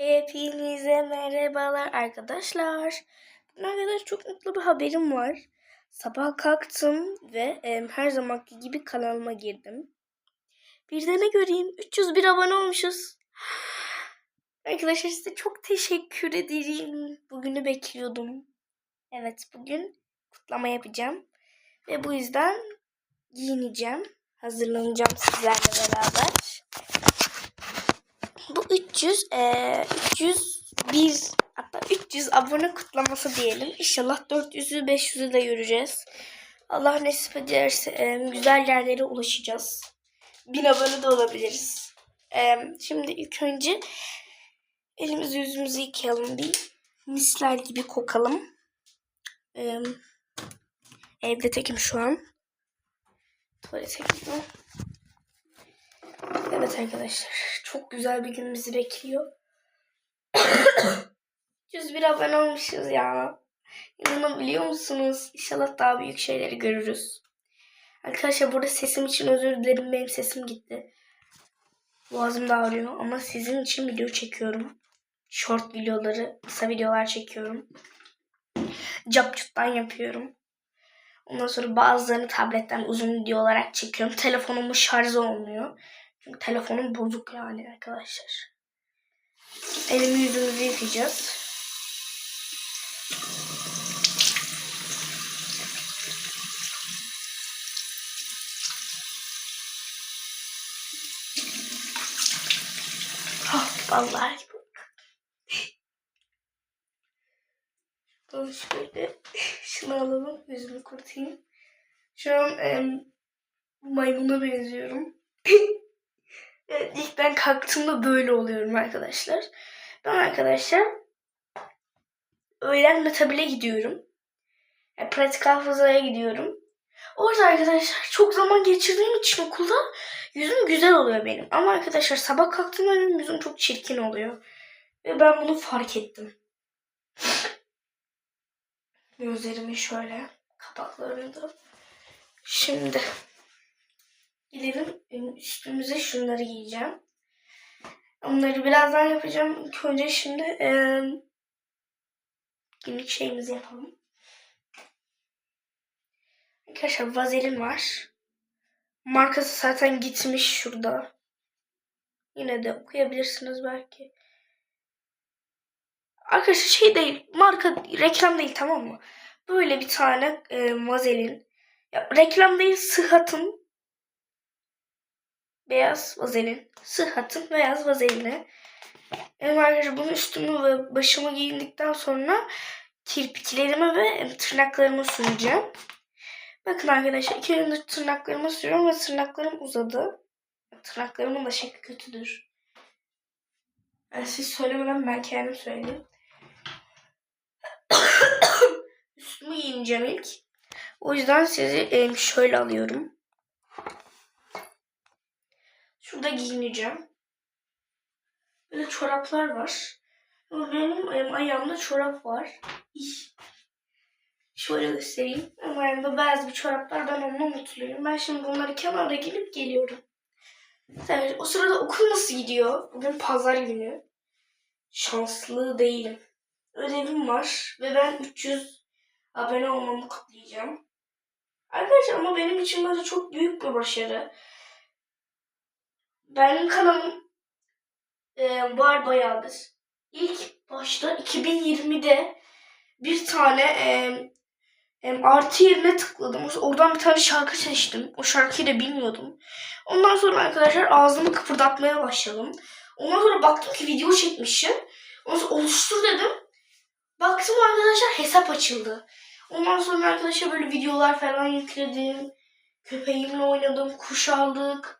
Hepinize merhabalar arkadaşlar. Bugün arkadaşlar çok mutlu bir haberim var. Sabah kalktım ve em, her zamanki gibi kanalıma girdim. Bir de ne göreyim 301 abone olmuşuz. Arkadaşlar size çok teşekkür ederim. Bugünü bekliyordum. Evet bugün kutlama yapacağım. Ve bu yüzden giyineceğim. Hazırlanacağım sizlerle beraber. Bu 300 eee 301 hatta 300 abone kutlaması diyelim. İnşallah 400'ü 500'ü de göreceğiz. Allah nasip ederse eee, güzel yerlere ulaşacağız. 1000 abone de olabiliriz. Eee, şimdi ilk önce elimizi yüzümüzü yıkayalım bir. Misler gibi kokalım. Eee, evde tekim şu an. Tuvalete gidiyorum. Evet arkadaşlar. Çok güzel bir gün bizi bekliyor. 101 abone olmuşuz ya. İnanabiliyor musunuz? İnşallah daha büyük şeyleri görürüz. Arkadaşlar burada sesim için özür dilerim. Benim sesim gitti. Boğazım da ağrıyor ama sizin için video çekiyorum. Short videoları, kısa videolar çekiyorum. Capcut'tan yapıyorum. Ondan sonra bazılarını tabletten uzun video olarak çekiyorum. Telefonumun şarjı olmuyor. Çünkü telefonum bozuk yani arkadaşlar. Elimi yüzümüzü yıkayacağız. Oh, vallahi. Şuradan şöyle şunu alalım. Yüzümü kurutayım. Şu an em, maymuna benziyorum. Evet, ilk ben kalktığımda böyle oluyorum arkadaşlar. Ben arkadaşlar öğlen metabile gidiyorum. Yani pratik hafızaya gidiyorum. Orada arkadaşlar çok zaman geçirdiğim için okulda yüzüm güzel oluyor benim. Ama arkadaşlar sabah kalktığımda benim yüzüm çok çirkin oluyor. Ve ben bunu fark ettim. Gözlerimi şöyle kapaklarını da. Şimdi Gidelim üstümüze şunları giyeceğim. Onları birazdan yapacağım. İlk önce şimdi eee günlük şeyimizi yapalım. Arkadaşlar vazelin var. Markası zaten gitmiş şurada. Yine de okuyabilirsiniz belki. Arkadaşlar şey değil, marka reklam değil tamam mı? Böyle bir tane e, vazelin. Ya, reklam değil, sıhhatın beyaz vazelin. Sıhhatın beyaz vazelini. Benim arkadaşlar bunu üstümü ve başımı giyindikten sonra kirpiklerime ve tırnaklarımı süreceğim. Bakın arkadaşlar iki elimde tırnaklarımı sürüyorum ve tırnaklarım uzadı. Tırnaklarımın da şekli kötüdür. Yani siz söylemeden ben kendim söyleyeyim. Üstümü giyineceğim ilk. O yüzden sizi şöyle alıyorum. Şurada giyineceğim. Böyle çoraplar var. Ama benim ayağımda çorap var. Şöyle göstereyim. Ama ayağımda beyaz bir çorap var. Ben onunla mutluyum. Ben şimdi bunları kenara gelip geliyorum. Evet, o sırada okul nasıl gidiyor? Bugün pazar günü. Şanslı değilim. Ödevim var ve ben 300 abone olmamı kutlayacağım. Arkadaşlar ama benim için böyle çok büyük bir başarı. Benim kanalım e, var bayağıdır. İlk başta 2020'de bir tane e, e, artı yerine tıkladım. Oradan bir tane şarkı seçtim. O şarkıyı da bilmiyordum. Ondan sonra arkadaşlar ağzımı kıpırdatmaya başladım. Ondan sonra baktım ki video çekmişim. Ondan sonra oluştur dedim. Baktım arkadaşlar hesap açıldı. Ondan sonra arkadaşlar böyle videolar falan yükledim. Köpeğimle oynadım, kuş aldık.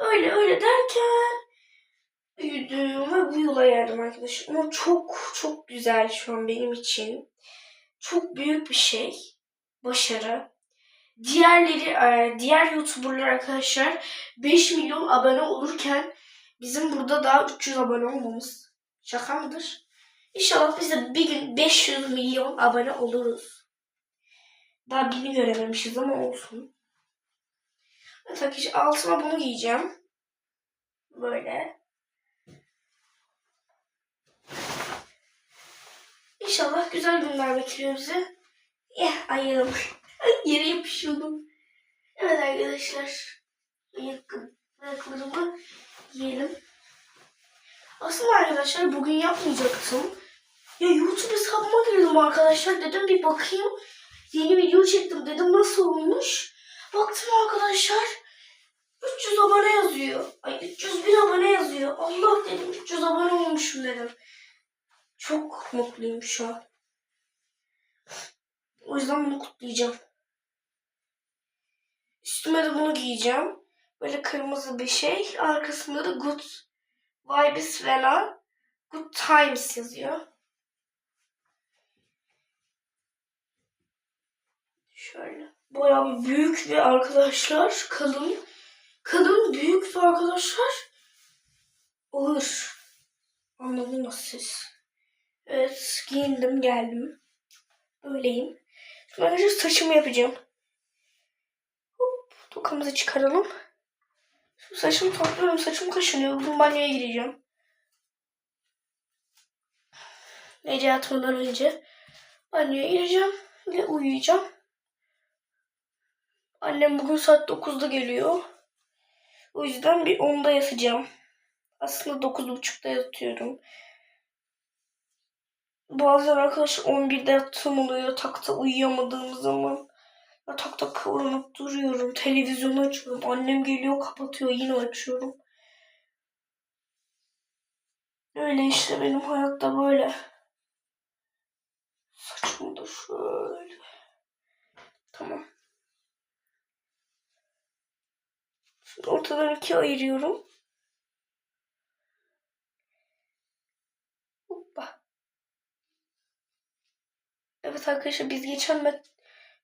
Öyle öyle derken büyüdüm ve bu yola geldim arkadaşlar. Ama çok çok güzel şu an benim için. Çok büyük bir şey. Başarı. Diğerleri, e, diğer YouTuber'lar arkadaşlar 5 milyon abone olurken bizim burada daha 300 abone olmamız şaka mıdır? İnşallah biz de bir gün 500 milyon abone oluruz. Daha bini görememişiz ama olsun. Arkadaşlar altıma bunu giyeceğim. Böyle. İnşallah güzel günler bekliyor bizi. Eh ayağım. Yere yapışıyordum. Evet arkadaşlar. Ayak- Ayaklarımı yiyelim. Aslında arkadaşlar bugün yapmayacaktım. Ya YouTube hesabıma girdim arkadaşlar. Dedim bir bakayım. Yeni video çektim dedim nasıl olmuş. Baktım arkadaşlar. 300 abone yazıyor. Ay 301 abone yazıyor. Allah dedim 300 abone olmuşum dedim. Çok mutluyum şu an. O yüzden bunu kutlayacağım. Üstüme de bunu giyeceğim. Böyle kırmızı bir şey. Arkasında da Good Vibes falan. Good Times yazıyor. Şöyle. Bayağı büyük ve arkadaşlar kalın. Kalın büyük ve arkadaşlar ağır. Anladınız siz. Evet giyindim geldim. Böyleyim. Şimdi arkadaşlar saçımı yapacağım. Hop, tokamızı çıkaralım. Şimdi saçımı topluyorum. Saçım kaşınıyor. Bugün banyoya gireceğim. Gece yatmadan önce banyoya gireceğim ve uyuyacağım. Annem bugün saat 9'da geliyor. O yüzden bir 10'da yatacağım. Aslında 9.30'da yatıyorum. Bazen arkadaşlar 11'de yattığım oluyor. Yatakta uyuyamadığım zaman. Yatakta kıvranıp duruyorum. Televizyonu açıyorum. Annem geliyor kapatıyor. Yine açıyorum. Öyle işte benim hayatta böyle. Saçımı da şöyle. Tamam. Ortadan ikiye ayırıyorum. Hoppa. Evet arkadaşlar biz geçen ben,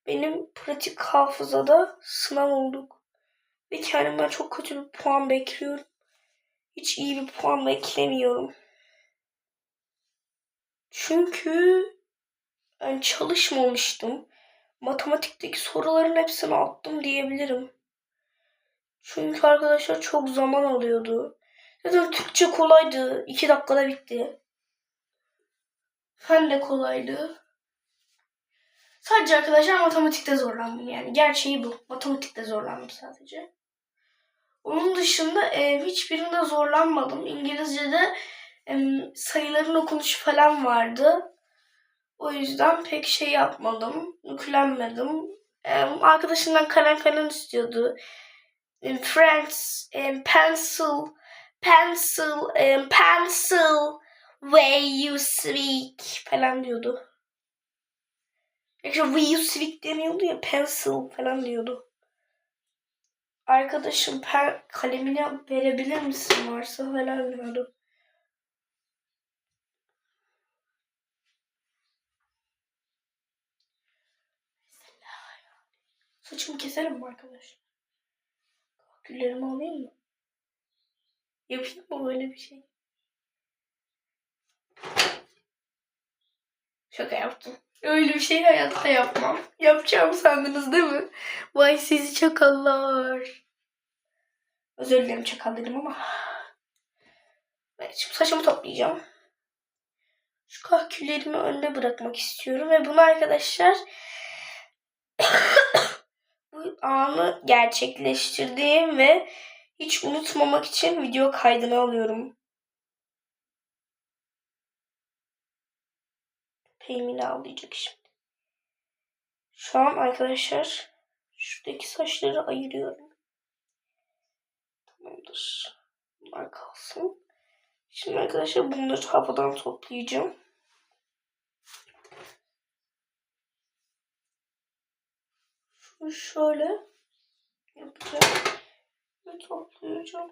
benim pratik hafızada sınav olduk. Ve kendimden çok kötü bir puan bekliyorum. Hiç iyi bir puan beklemiyorum. Çünkü ben çalışmamıştım. Matematikteki soruların hepsini attım diyebilirim. Çünkü arkadaşlar çok zaman alıyordu. Zaten Türkçe kolaydı. İki dakikada bitti. Fen de kolaydı. Sadece arkadaşlar matematikte zorlandım yani. Gerçeği bu. Matematikte zorlandım sadece. Onun dışında e, hiçbirinde zorlanmadım. İngilizce'de e, sayıların okunuşu falan vardı. O yüzden pek şey yapmadım. Yüklenmedim. E, arkadaşımdan kalem falan istiyordu. In Friends, in pencil, pencil, in pencil, way you speak falan diyordu. İşte way you speak demiyordu ya, pencil falan diyordu. Arkadaşım per kalemini verebilir misin varsa falan diyordu. Saçımı keserim mi arkadaşlar? Güllerimi alayım mı? Yapayım mı böyle bir şey? Şaka yaptım. Öyle bir şey hayatta yapmam. Yapacağım sandınız değil mi? Vay sizi çakallar. Özür dilerim çakal dedim ama. Evet şimdi saçımı toplayacağım. Şu kahküllerimi önüne bırakmak istiyorum. Ve bunu arkadaşlar anı gerçekleştirdiğim ve hiç unutmamak için video kaydını alıyorum. Peymini ağlayacak şimdi. Şu an arkadaşlar şuradaki saçları ayırıyorum. Tamamdır. Bunlar kalsın. Şimdi arkadaşlar bunları havadan toplayacağım. Şunu şöyle yapacağım. Ve toplayacağım.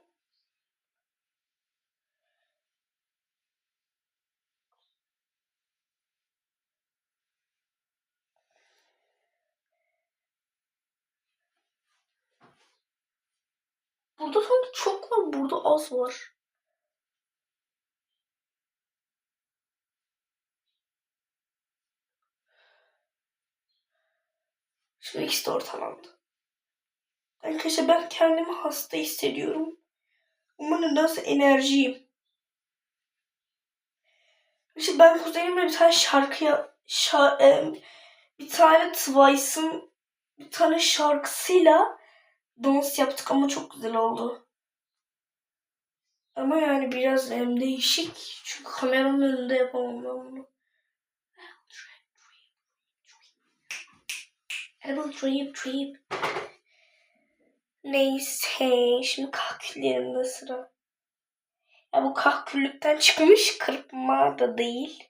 Burada sanki çok var, burada az var. Şimdi ikisi de ortalandı. Arkadaşlar ben kendimi hasta hissediyorum. Ama nedense enerjiyim. İşte ben kuzenimle bir tane şarkıya şa, e, bir tane Twice'ın bir tane şarkısıyla dans yaptık ama çok güzel oldu. Ama yani biraz em, değişik. Çünkü kameranın önünde yapamam ben bunu. Edible dream dream. Neyse şimdi kahküllerimde sıra. Ya bu kahküllükten çıkmış kırpma da değil.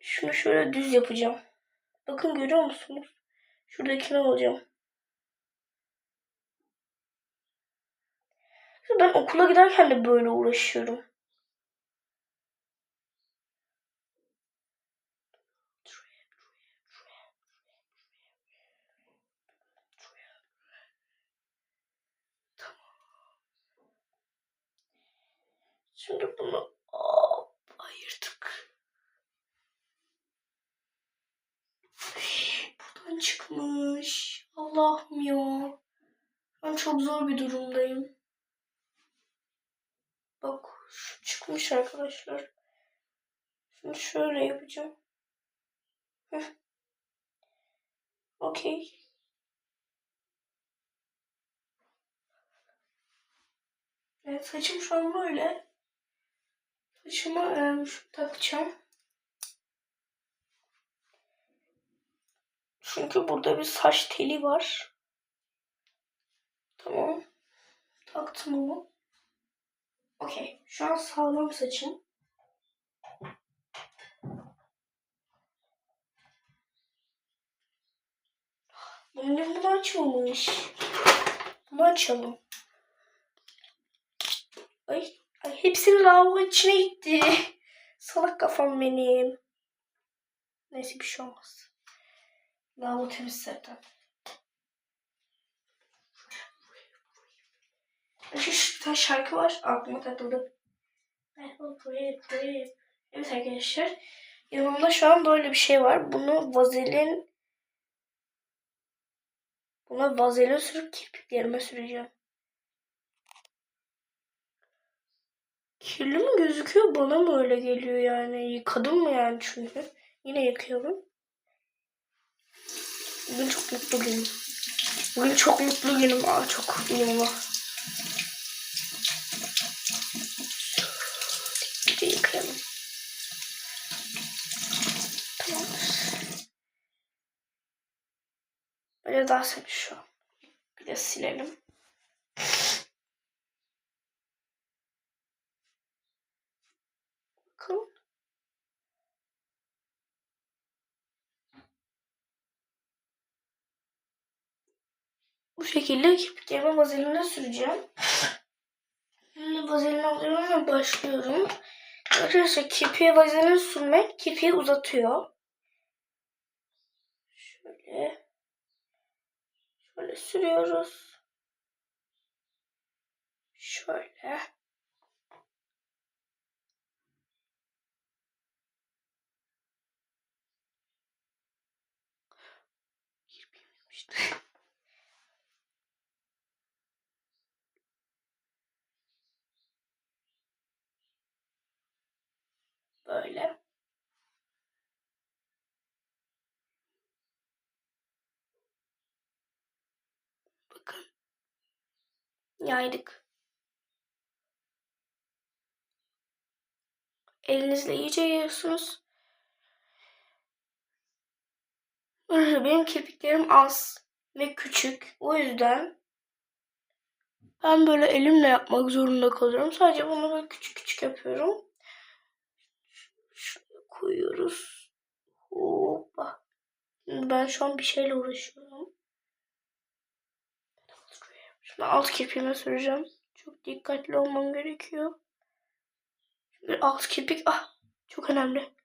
Şunu şöyle düz yapacağım. Bakın görüyor musunuz? Şuradakini alacağım. Ben okula giderken de böyle uğraşıyorum. Şimdi bunu hop, ayırdık. Buradan çıkmış. Allah'ım ya. Ben çok zor bir durumdayım. Bak şu çıkmış arkadaşlar. Şimdi şöyle yapacağım. Okey. Evet saçım şu an böyle. Saçıma e, takacağım. Çünkü burada bir saç teli var. Tamam. Taktım onu. Okey. Şu an sağlam saçım. Bunun bunu açmamış. Bunu açalım. Ay, ay hepsini lavabo içine gitti. Salak kafam benim. Neyse bir şey olmaz. Lavabo temiz zaten. Şu, tane şarkı var. Aklıma takıldı. Evet arkadaşlar. Yanımda şu an böyle bir şey var. Bunu vazelin Buna vazelin sürüp kirpiklerime süreceğim. Kirli mi gözüküyor? Bana mı öyle geliyor yani? Yıkadım mı yani çünkü? Yine yıkayalım. Bugün çok mutlu günüm. Bugün çok mutlu günüm. Aa çok iyiyim ama. Tamamdır. Böyle daha seni şu an. Bir de silelim. Bakın. Bu şekilde kirpiklerime vazeline süreceğim. Şimdi vazelini alıyorum ve başlıyorum. Arkadaşlar kirpiğe vazelin sürmek kirpiği uzatıyor. Şöyle. Şöyle sürüyoruz. Şöyle. Böyle. Bakın. Yaydık. Elinizle iyice yayıyorsunuz. Benim kirpiklerim az ve küçük. O yüzden ben böyle elimle yapmak zorunda kalıyorum. Sadece bunu böyle küçük küçük yapıyorum. Şunu koyuyoruz. Hoppa. Ben şu an bir şeyle uğraşıyorum. Şimdi alt kirpiğime süreceğim. Çok dikkatli olmam gerekiyor. Şimdi alt kirpik ah çok önemli.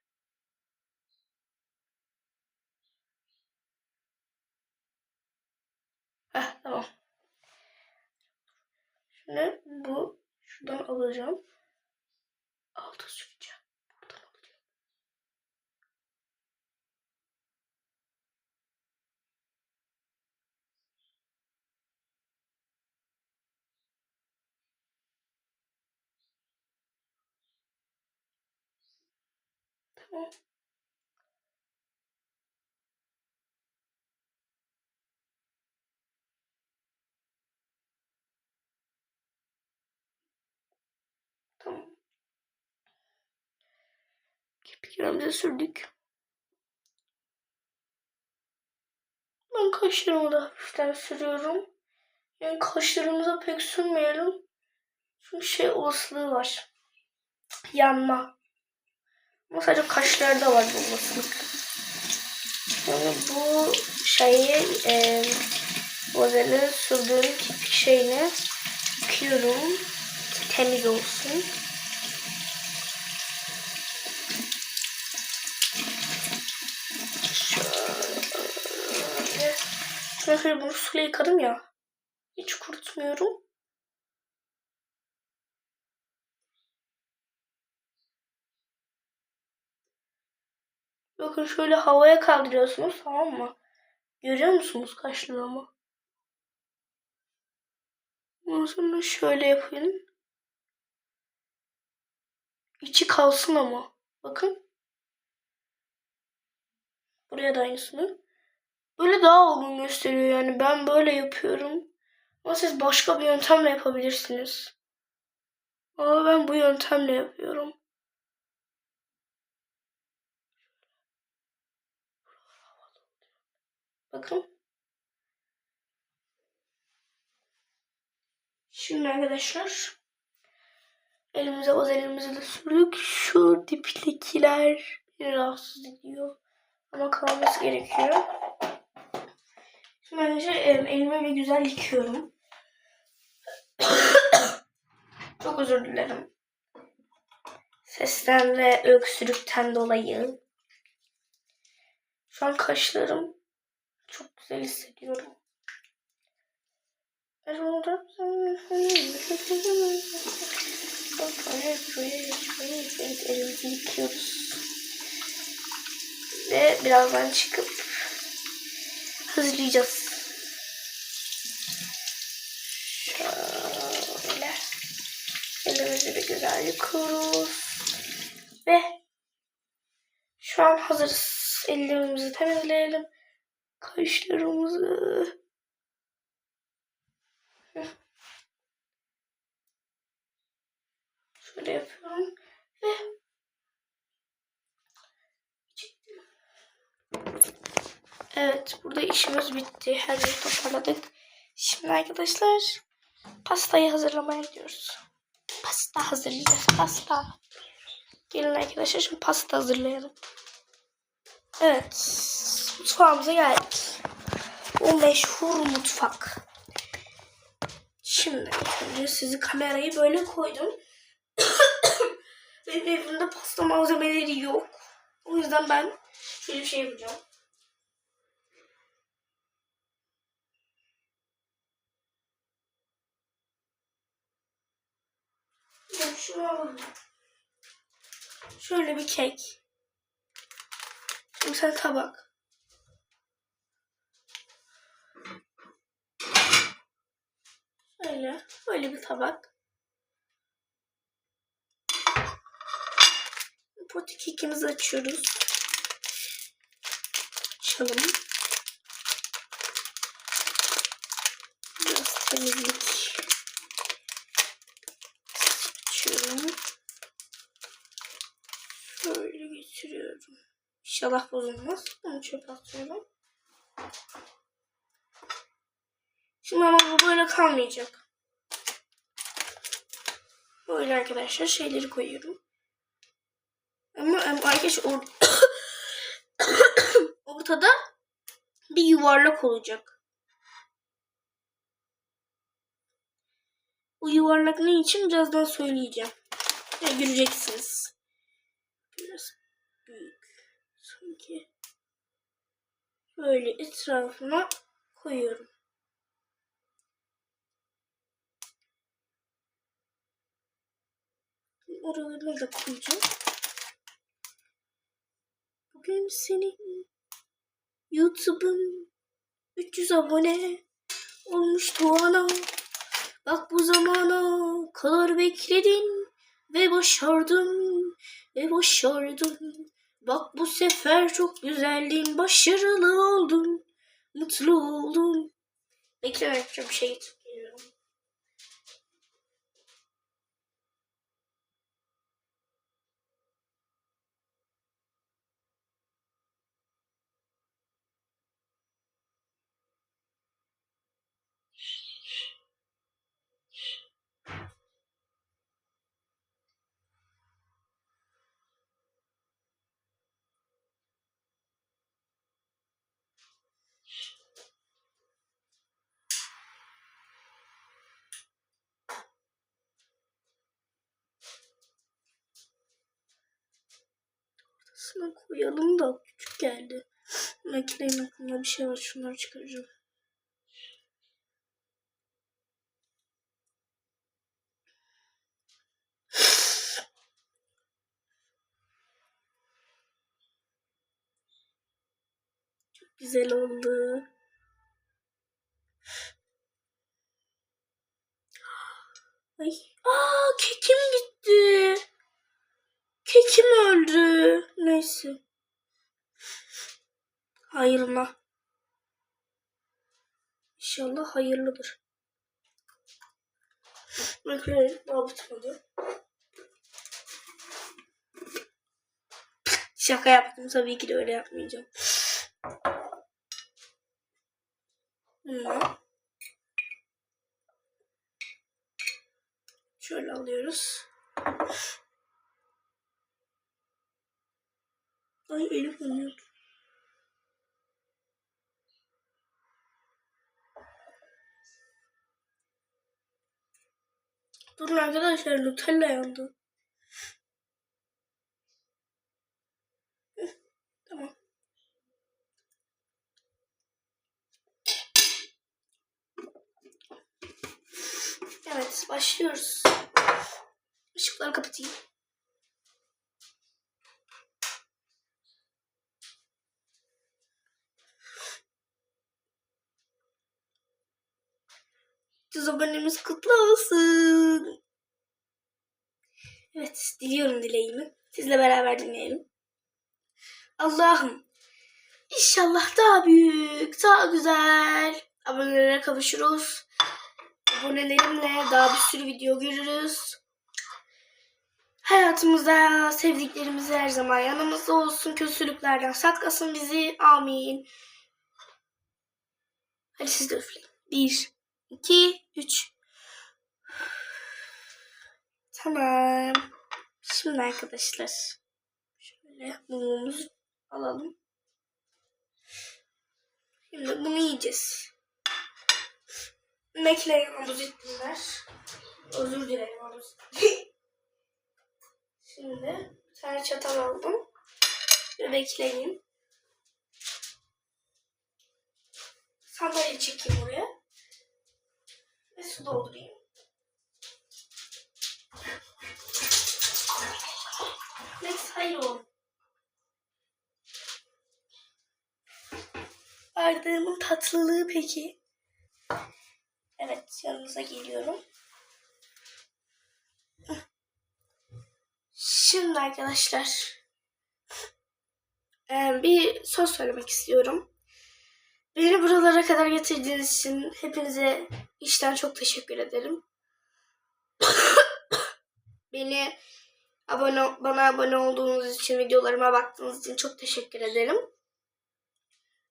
Heh, tamam. Şimdi bu şuradan alacağım. Alta süreceğim. Buradan alacağım. Tamam. Kirpiklerimize sürdük. Ben kaşlarımı da hafiften sürüyorum. Yani kaşlarımıza pek sürmeyelim. Çünkü şey olasılığı var. Yanma. Ama sadece kaşlarda var bu olasılık. Yani bu şeyi e, modeli sürdüğüm kirpik şeyini yıkıyorum. Temiz olsun. Şöyle bunu suyla yıkadım ya. Hiç kurutmuyorum. Bakın şöyle havaya kaldırıyorsunuz tamam mı? Görüyor musunuz kaşlarımı? Ondan sonra şöyle yapın. İçi kalsın ama. Bakın. Buraya da aynısını. Böyle daha olgun gösteriyor yani. Ben böyle yapıyorum. Ama siz başka bir yöntemle yapabilirsiniz. Ama ben bu yöntemle yapıyorum. Bakın. Şimdi arkadaşlar elimize vazelimizi de sürdük. Şu diptekiler rahatsız ediyor. Ama kalması gerekiyor. Şimdi önce elimi bir güzel yıkıyorum. Çok özür dilerim. Sesten ve öksürükten dolayı. Şu an kaşlarım çok güzel hissediyorum. Elimizi yıkıyoruz. Ve birazdan çıkıp hazırlayacağız. Şöyle. Güzel yıkıyoruz. Ve şu an hazırız. Ellerimizi temizleyelim. Kaşlarımızı. Şöyle yapıyorum. Ve Evet, burada işimiz bitti. Her yeri toparladık. Şimdi arkadaşlar pastayı hazırlamaya gidiyoruz. Pasta hazırlayacağız. Pasta. Gelin arkadaşlar şimdi pasta hazırlayalım. Evet. Mutfağımıza geldik. O meşhur mutfak. Şimdi önce sizi kamerayı böyle koydum. Benim evimde pasta malzemeleri yok. O yüzden ben şöyle bir şey yapacağım. Bak alalım. Şöyle bir kek. Sen tabak. Şöyle. Böyle bir tabak. Poti kekimizi açıyoruz. Açalım. Biraz temizlik. Açıyorum. Şöyle geçiriyorum. İnşallah bozulmaz. Bunu çöpe atıyorum. Şimdi ama bu böyle kalmayacak. Böyle arkadaşlar şeyleri koyuyorum. Ama arkadaşlar or ortada bir yuvarlak olacak. Bu yuvarlak ne için birazdan söyleyeceğim. Ve göreceksiniz. Biraz büyük. Sanki böyle etrafına koyuyorum. Oralarına da koyacağım. Bugün senin YouTube'un 300 abone olmuştu ana. Bak bu zamana kadar bekledin ve başardın ve başardın Bak bu sefer çok güzeldin, başarılı oldun, mutlu oldun. Bekle bir şey Aslında koyalım da küçük geldi. Makinenin aklımda bir şey var. Şunları çıkaracağım. Çok güzel oldu. Ay, aa kekim gitti. Kekim öldü. Neyse. Hayırına. İnşallah hayırlıdır. Bekleyin. Daha bitmedi. Şaka yaptım. Tabii ki de öyle yapmayacağım. Bunu şöyle alıyoruz. Ay elim yanıyor. Durun arkadaşlar Nutella yandı. Hı, Tamam. Evet başlıyoruz. Işıkları kapatayım. Yüz abonemiz kutlu olsun. Evet, diliyorum dileğimi. Sizle beraber dinleyelim. Allah'ım, inşallah daha büyük, daha güzel abonelere kavuşuruz. Abonelerimle daha bir sürü video görürüz. Hayatımızda sevdiklerimiz her zaman yanımızda olsun. Kötülüklerden saklasın bizi. Amin. Hadi siz de üfleyin. Bir, 2, 3. Tamam. Şimdi arkadaşlar şöyle mumumuzu alalım. Şimdi bunu yiyeceğiz. Bekleyin abuzittinler. Özür dilerim abuzittin. Şimdi bir tane çatal aldım. Ve bekleyin. Sandalye çekeyim buraya. Ve su doldurayım. Neyse hayır oğlum. Bardağımın tatlılığı peki. Evet yanınıza geliyorum. Şimdi arkadaşlar eee, bir söz söylemek istiyorum. Beni buralara kadar getirdiğiniz için hepinize içten çok teşekkür ederim. Beni abone bana abone olduğunuz için, videolarıma baktığınız için çok teşekkür ederim.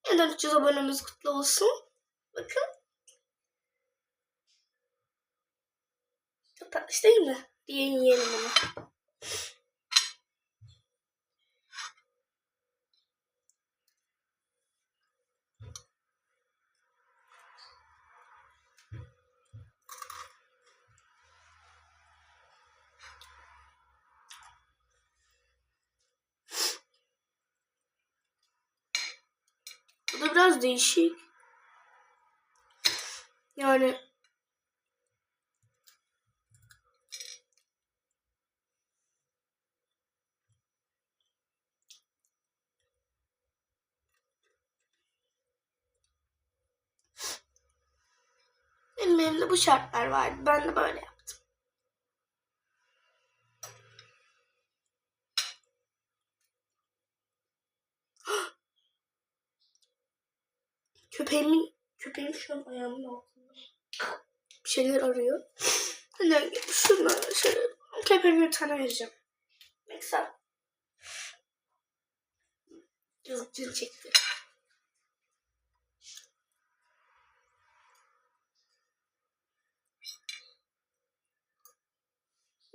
Yeniden 300 abonemiz kutlu olsun. Bakın. Çok tatlış değil mi? Diye yiyelim bunu. Değişik. Yani benim elimde bu şartlar vardı. Ben de böyle yaptım. Köpeğimin köpeğim şu an ayağımın altında. Bir şeyler arıyor. Hani şunu şöyle köpeğime bir tane vereceğim. Neyse. Yazık canı çekti.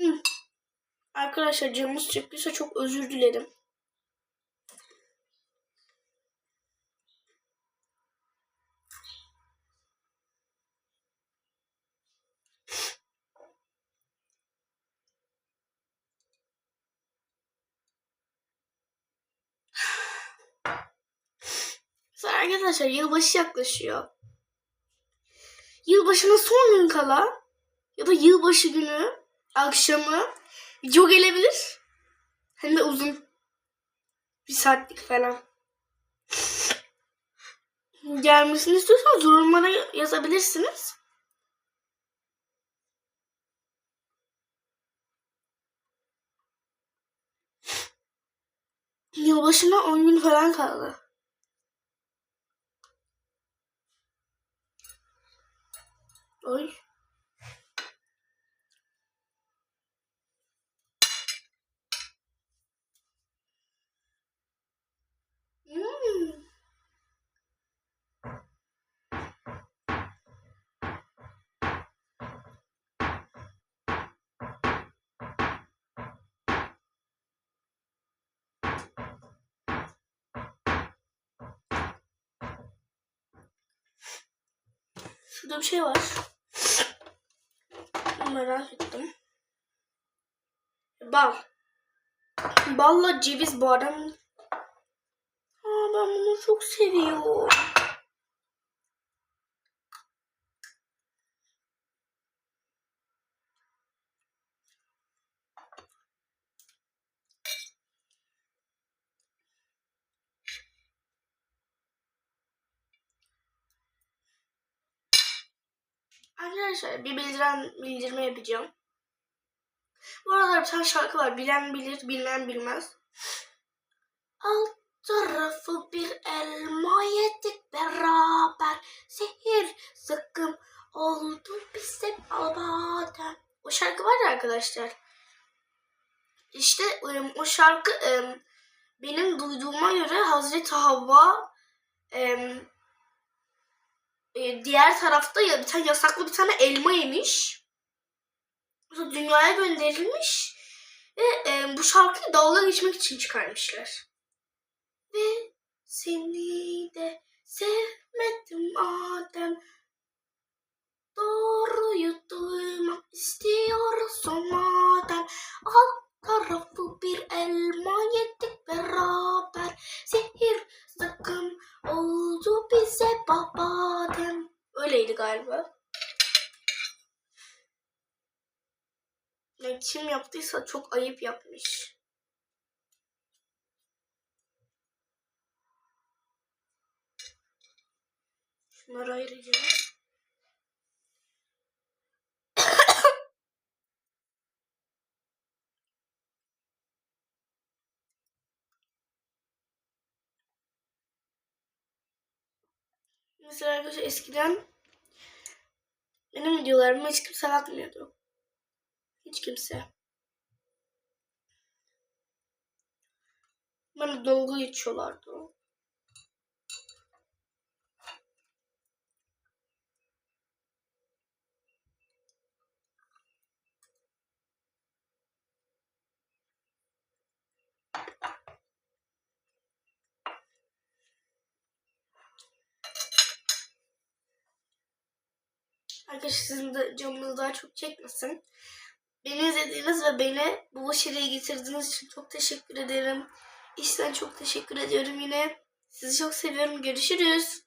Hı. Arkadaşlar canımız çektiyse çok özür dilerim. Sonra arkadaşlar yılbaşı yaklaşıyor. Yılbaşının son gün kala ya da yılbaşı günü akşamı video gelebilir. Hem de uzun. Bir saatlik falan. Gelmesini istiyorsanız yorumlara yazabilirsiniz. Yılbaşına 10 gün falan kaldı. Oy. Hmm. Şurada bir şey var. Merak ettim. Bal. Balla ceviz bu adam. Aa, ben bunu çok seviyorum. Arkadaşlar bir bildiren bildirme yapacağım. Bu arada bir tane şarkı var. Bilen bilir, bilmeyen bilmez. Alt tarafı bir elma yedik beraber. Sihir sıkım oldu bize babadan. O şarkı var ya arkadaşlar. İşte em, o şarkı em, benim duyduğuma göre Hazreti Havva em, e, diğer tarafta ya bir tane yasaklı bir tane elma yemiş. Sonra dünyaya gönderilmiş ve e, bu şarkıyı dalga geçmek için çıkarmışlar. Ve seni de sevmedim madem doğruyu duymak istiyorsun madem alt tarafı bir elma yedik beraber sihir sakın oldu bize babadem. Öyleydi galiba. Ya kim yaptıysa çok ayıp yapmış. Şunları ayıracağım. Mesela arkadaşlar eskiden benim videolarıma hiç kimse bakmıyordu. Hiç kimse. Bana dalga geçiyorlardı. Arkadaşlar sizin de daha çok çekmesin. Beni izlediğiniz ve beni bu başarıya getirdiğiniz için çok teşekkür ederim. İşten çok teşekkür ediyorum yine. Sizi çok seviyorum. Görüşürüz.